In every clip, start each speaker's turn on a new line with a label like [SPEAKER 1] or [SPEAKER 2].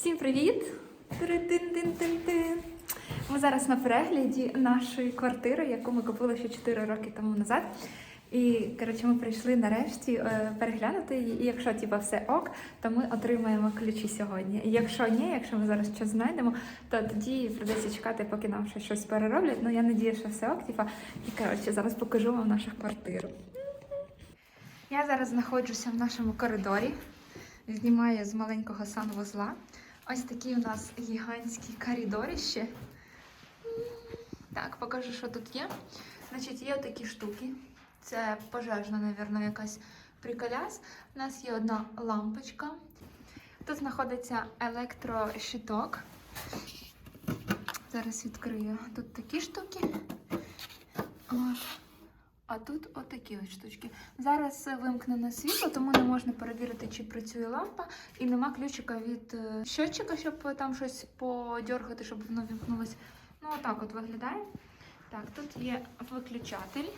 [SPEAKER 1] Всім привіт! Ми зараз на перегляді нашої квартири, яку ми купили ще 4 роки тому назад. І коротше, ми прийшли нарешті е, переглянути її. І якщо типа все ок, то ми отримаємо ключі сьогодні. І якщо ні, якщо ми зараз щось знайдемо, то тоді придеться чекати, поки нам ще щось перероблять. Ну я надію, що все ок. Типа, і коротше, зараз покажу вам нашу квартиру. Я зараз знаходжуся в нашому коридорі. Знімаю з маленького санвузла. Ось такі у нас гігантські коридоріще. Так, покажу, що тут є. Значить, є такі штуки. Це пожежна, мабуть, якась приколяс. У нас є одна лампочка. Тут знаходиться електрощиток. Зараз відкрию. Тут такі штуки. От. А тут отакі ось штучки. Зараз вимкнене світло, тому не можна перевірити, чи працює лампа, і нема ключика від е, щотчика, щоб там щось подьоргати, щоб воно вімкнулося. Ну, отак от виглядає. Так, тут є виключатель.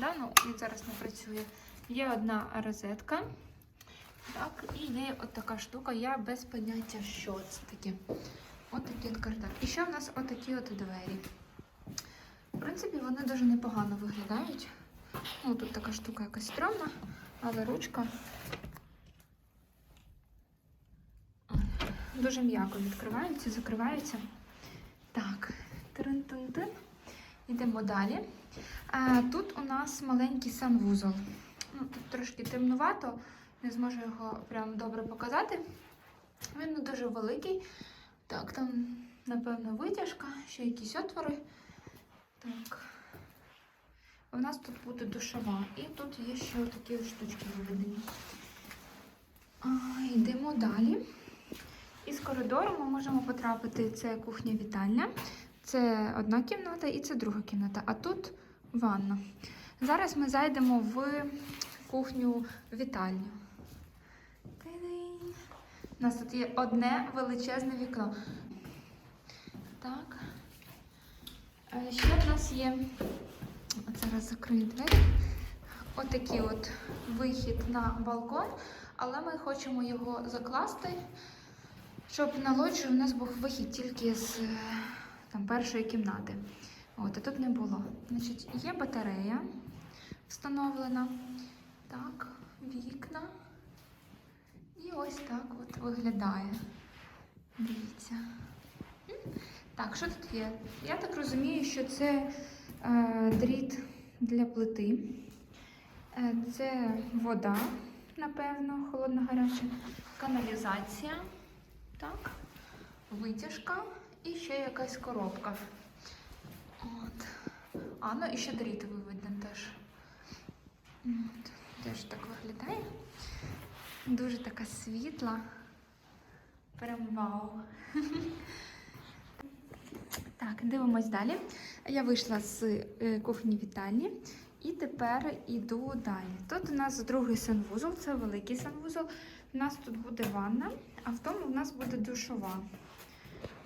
[SPEAKER 1] Да? Ну, він зараз не працює. Є одна розетка. Так, і є от така штука. Я без поняття, що це таке. От такий от картак. І ще в нас отакі от двері. В принципі, вони дуже непогано виглядають. Ну, тут така штука якась стрьомна, але ручка дуже м'яко відкриваються, закриваються. Так, трин-тин-тин. Йдемо далі. Тут у нас маленький санвузол. Ну, тут трошки темнувато, не зможу його прям добре показати. Він не дуже великий. Так, там, напевно, витяжка, ще якісь отвори. Так. У нас тут буде душова. І тут є ще такі штучки виведені. Йдемо далі. Із коридору ми можемо потрапити. Це кухня-вітальня. Це одна кімната і це друга кімната. А тут ванна. Зараз ми зайдемо в кухню-вітальню. У нас тут є одне величезне вікно. Так. Ще в нас є Зараз закрию двері. Отакий от вихід на балкон, але ми хочемо його закласти, щоб на лоджію у нас був вихід тільки з е, там, першої кімнати. От, а тут не було. Значить, є батарея встановлена. Так, вікна. І ось так от виглядає. Дивіться. Так, що тут є? Я так розумію, що це дріт для плити. Е, це вода, напевно, холодна гаряча, каналізація, так, витяжка і ще якась коробка. От. А, ну і ще дріт виведен теж. От. Теж так виглядає. Дуже така світла. Прям вау. Так, дивимось далі. Я вийшла з е, кухні вітальні і тепер іду далі. Тут у нас другий санвузол, це великий санвузол. У нас тут буде ванна, а в тому у нас буде душова.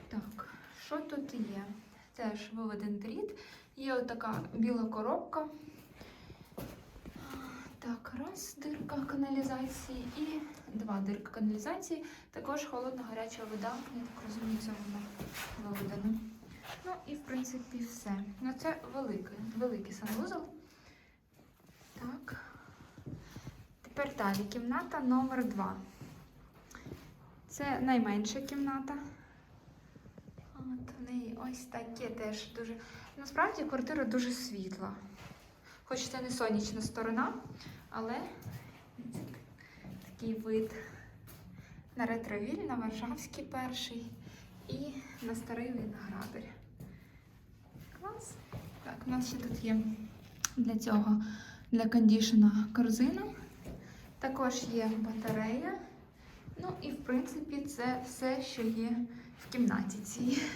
[SPEAKER 1] Так, що тут є? Теж виведен дріт. Є отака біла коробка. Так, раз дирка каналізації і два дирка каналізації. Також холодна гаряча вода. Я так розумію, це вона виведена. Ну і в принципі все. Ну це великий, великий санвузол. Так. Тепер далі кімната номер 2 Це найменша кімната. От в неї ось таке теж дуже. Насправді квартира дуже світла. Хоч це не сонячна сторона, але такий вид на ретровіль, на Варшавський перший і на старий виноградар клас. Так, у нас ще тут є для цього для кондішена корзина. Також є батарея. Ну і, в принципі, це все, що є в кімнаті цій.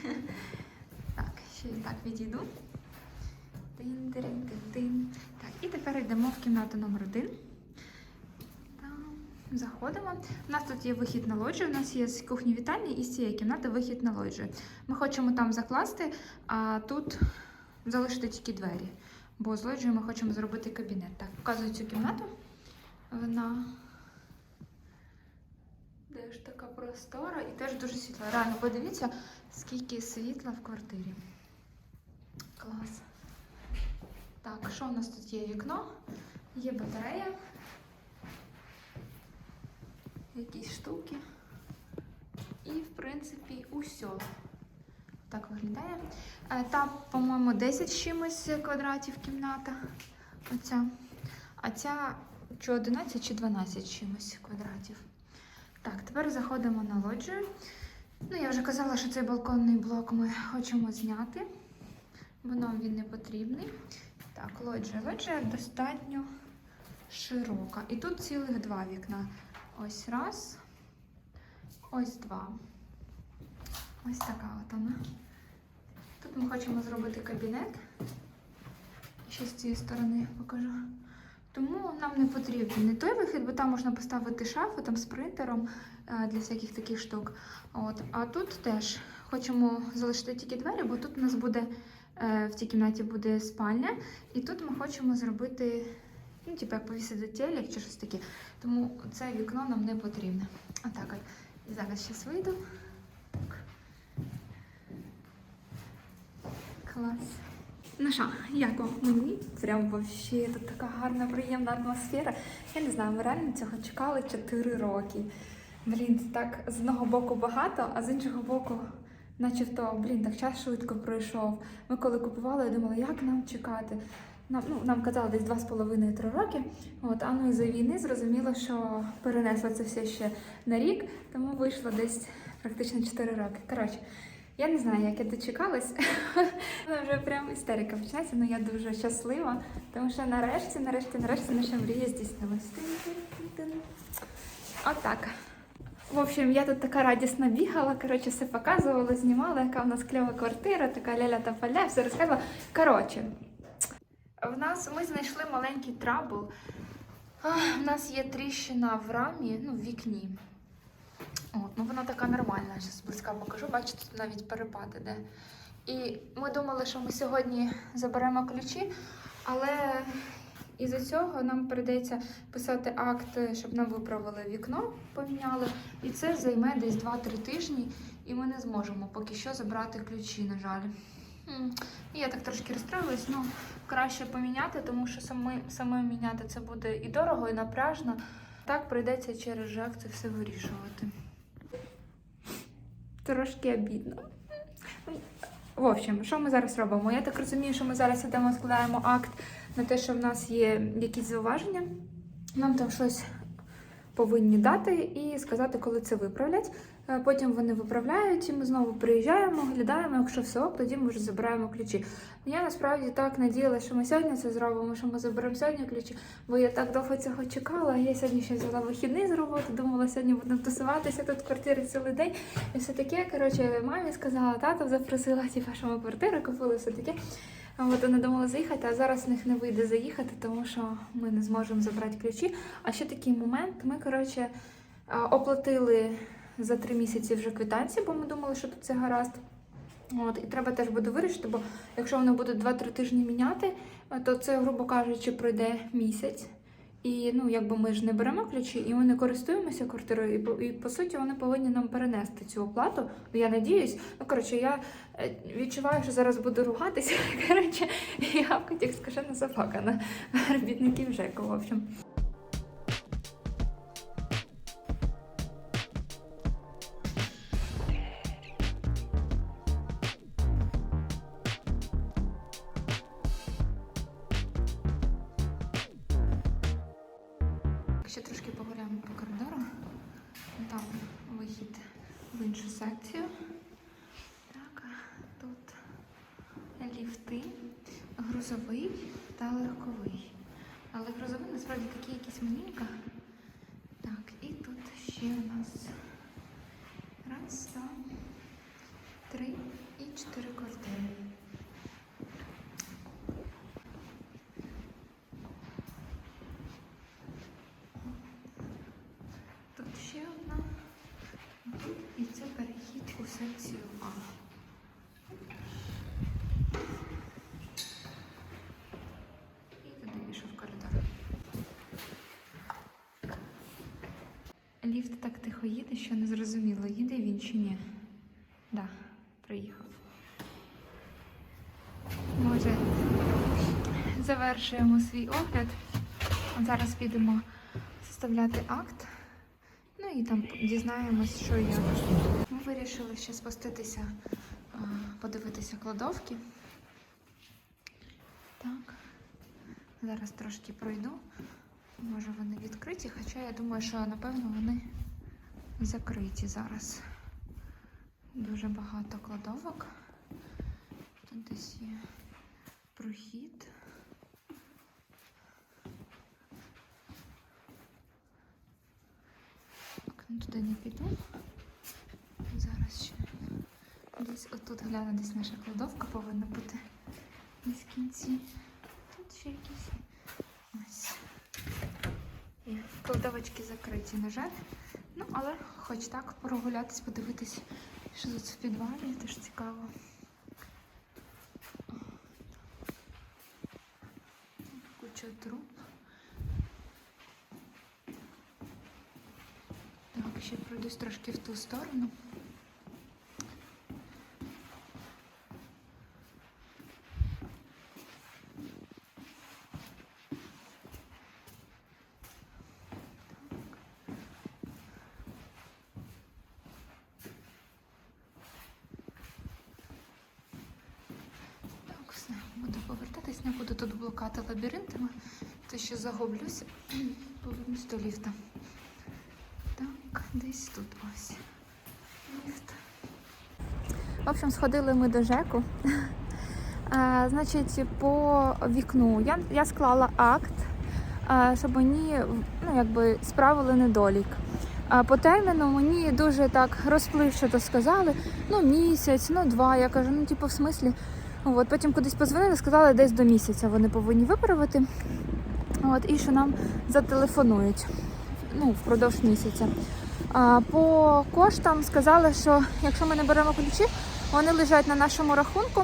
[SPEAKER 1] Так, ще і так відійду. Тин -тин -тин. Так, і тепер йдемо в кімнату номер 1 Заходимо. У нас тут є вихід на лоджію, у нас є з кухні вітальні і з цієї кімнати вихід на лоджію. Ми хочемо там закласти, а тут залишити тільки двері. Бо з лоджією ми хочемо зробити кабінет. Так, показую цю кімнату. Вона. Де теж така простора і теж дуже світла. Реально, подивіться, скільки світла в квартирі. Клас. Так, що у нас тут є вікно? Є батарея. Якісь штуки. І, в принципі, усе. Так виглядає. Е, Та, по-моєму, 10 чимось квадратів кімната. Оця. А ця чи 11, чи 12 чимось квадратів. Так, тепер заходимо на лоджію. Ну, я вже казала, що цей балконний блок ми хочемо зняти, бо нам він не потрібний. Так, лоджія. Лоджія достатньо широка. І тут цілих два вікна. Ось раз, ось два. Ось така от вона. Тут ми хочемо зробити кабінет. Ще з цієї сторони покажу. Тому нам не потрібен не той вихід, бо там можна поставити шафу там з принтером е, для всяких таких штук. От. А тут теж хочемо залишити тільки двері, бо тут у нас буде е, в цій кімнаті буде спальня, і тут ми хочемо зробити, ну, типу, як повісити телек чи щось таке. Тому це вікно нам не потрібне. Отак от. І зараз щас вийду. Клас. Ну що, як вам мені? Прям вообще тут така гарна, приємна атмосфера. Я не знаю, ми реально цього чекали 4 роки. Блін, це так з одного боку багато, а з іншого боку, начебто, блін, так час швидко пройшов. Ми коли купували, я думала, як нам чекати. Нам, ну, нам казали десь 2,5-3 роки. От, а ну і за війни зрозуміло, що перенесло це все ще на рік, тому вийшло десь практично 4 роки. Коротше, я не знаю, як я дочекалась. Вона вже прям істерика починається, але я дуже щаслива, тому що нарешті, нарешті, нарешті наша мрія здійснилась. Отак. В общем, я тут така радісна бігала, коротше, все показувала, знімала, яка в нас кльова квартира, така ляля та поля, все розказувала. Коротше, в нас ми знайшли маленький трабл. У нас є тріщина в рамі, ну, в вікні. От, ну вона така нормальна, зараз зблизька покажу, бачите, тут навіть перепад іде. І ми думали, що ми сьогодні заберемо ключі, але із-за цього нам прийдеться писати акт, щоб нам виправили вікно, поміняли. І це займе десь 2-3 тижні, і ми не зможемо поки що забрати ключі, на жаль. Я так трошки розстроїлась, ну краще поміняти, тому що саме, саме міняти це буде і дорого, і напряжно. Так прийдеться через ЖЕК це все вирішувати. Трошки обідно. В общем, що ми зараз робимо? Я так розумію, що ми зараз ідемо, складаємо акт на те, що в нас є якісь зауваження. Нам там щось повинні дати і сказати, коли це виправлять. Е, Потім вони виправляють, і ми знову приїжджаємо, оглядаємо. Якщо все тоді ми вже забираємо ключі. Я насправді так надіялася, що ми сьогодні це зробимо, що ми заберемо сьогодні ключі, бо я так довго цього чекала. Я сьогодні ще взяла вихідний з роботи, думала, сьогодні будемо тусуватися тут в квартирі цілий день. І все таке. Коротше, мамі сказала, тато запросила, типу, що ми квартиру купили, все таке. От вона думала заїхати, а зараз в них не вийде заїхати, тому що ми не зможемо забрати ключі. А ще такий момент: ми, коротше, оплатили за три місяці вже квитанції, бо ми думали, що тут це гаразд. От, і треба теж буде вирішити, бо якщо вони будуть 2-3 тижні міняти, то це, грубо кажучи, пройде місяць. І ну, якби ми ж не беремо ключі, і ми не користуємося квартирою, і, по- і по суті вони повинні нам перенести цю оплату. Ну я надіюсь. Ну коротше, я е, відчуваю, що зараз буду ругатися. Коротше, і гавкать, як скажена собака робітників ЖЕКу, в общем. Секцію. Так, тут ліфти, грузовий та легковий. Але грузовий насправді такі якийсь маленька. Так, і тут ще у нас раз, два, три і чотири квартири. Тут ще одна. І це перехід у секцію А. І туди вийшов коридор. Ліфт так тихо їде, що не зрозуміло, їде він чи ні. Да, приїхав. Може, завершуємо свій огляд. Зараз підемо составляти акт. Ну і там дізнаємось, що як. Ми вирішили ще спуститися, подивитися кладовки. Так. Зараз трошки пройду. Може вони відкриті, хоча я думаю, що напевно вони закриті зараз. Дуже багато кладовок. Тут десь є прохід. Так, ну туди не піду. Зараз ще десь отут гляну, десь наша кладовка повинна бути десь в кінці. Тут ще якісь. Ось. І Кладовочки закриті, на жаль. Ну, але хоч так прогулятись, подивитись, що тут в підвалі, теж цікаво. Куча труб. Так, ще пройдусь трошки в ту сторону. Так, все, буду повертатись, не буду тут блукати лабіринтами, то ще загублюся. Повернусь до ліфта. Так, десь тут ось. Ліфт. В общем, сходили ми до ЖЕКу. А, значить, по вікну я, я склала акт, а, щоб мені ну, якби, справили недолік. А по терміну мені дуже так розпливчато сказали, ну місяць, ну два. Я кажу, ну типу, в смислі. От, потім кудись позвонили, сказали, десь до місяця вони повинні виправити. От, і що нам зателефонують ну, впродовж місяця. А, по коштам сказали, що якщо ми не беремо ключі, вони лежать на нашому рахунку.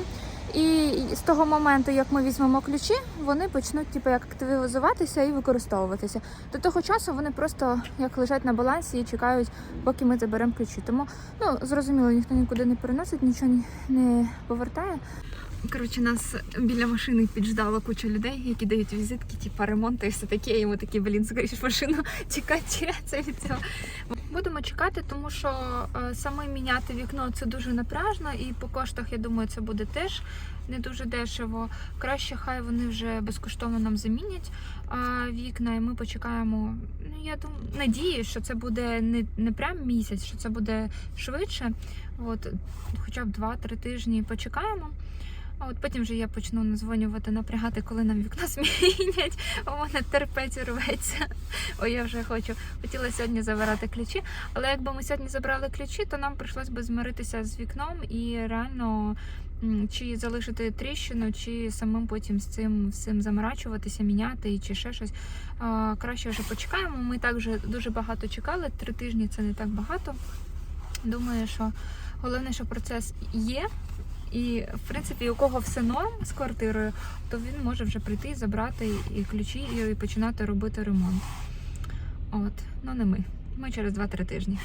[SPEAKER 1] І з того моменту, як ми візьмемо ключі, вони почнуть типу, як активізуватися і використовуватися. До того часу вони просто як лежать на балансі і чекають, поки ми заберемо ключі. Тому ну зрозуміло, ніхто нікуди не переносить, нічого ні- не повертає. Коротше, нас біля машини підждала куча людей, які дають візитки, типу ремонт і все таке. І ми такі, блін, скоріше машину чекати це від цього. Будемо чекати, тому що е, саме міняти вікно це дуже напряжно, і по коштах, я думаю, це буде теж не дуже дешево. Краще, хай вони вже безкоштовно нам замінять вікна, і ми почекаємо. Ну, я думаю, надію, що це буде не, не прям місяць, що це буде швидше. От, хоча б 2-3 тижні почекаємо. А от потім вже я почну назвонювати, напрягати, коли нам вікно змінять. У мене терпець рветься. Ой, я вже хочу. Хотіла сьогодні забирати ключі. Але якби ми сьогодні забрали ключі, то нам прийшлось би змиритися з вікном і реально чи залишити тріщину, чи самим потім з цим всім заморачуватися, міняти чи ще щось. А, краще вже почекаємо. Ми так вже дуже багато чекали. Три тижні це не так багато. Думаю, що головне, що процес є. І, в принципі, у кого все норм з квартирою, то він може вже прийти, забрати і ключі і починати робити ремонт. От, ну не ми. Ми через 2-3 тижні.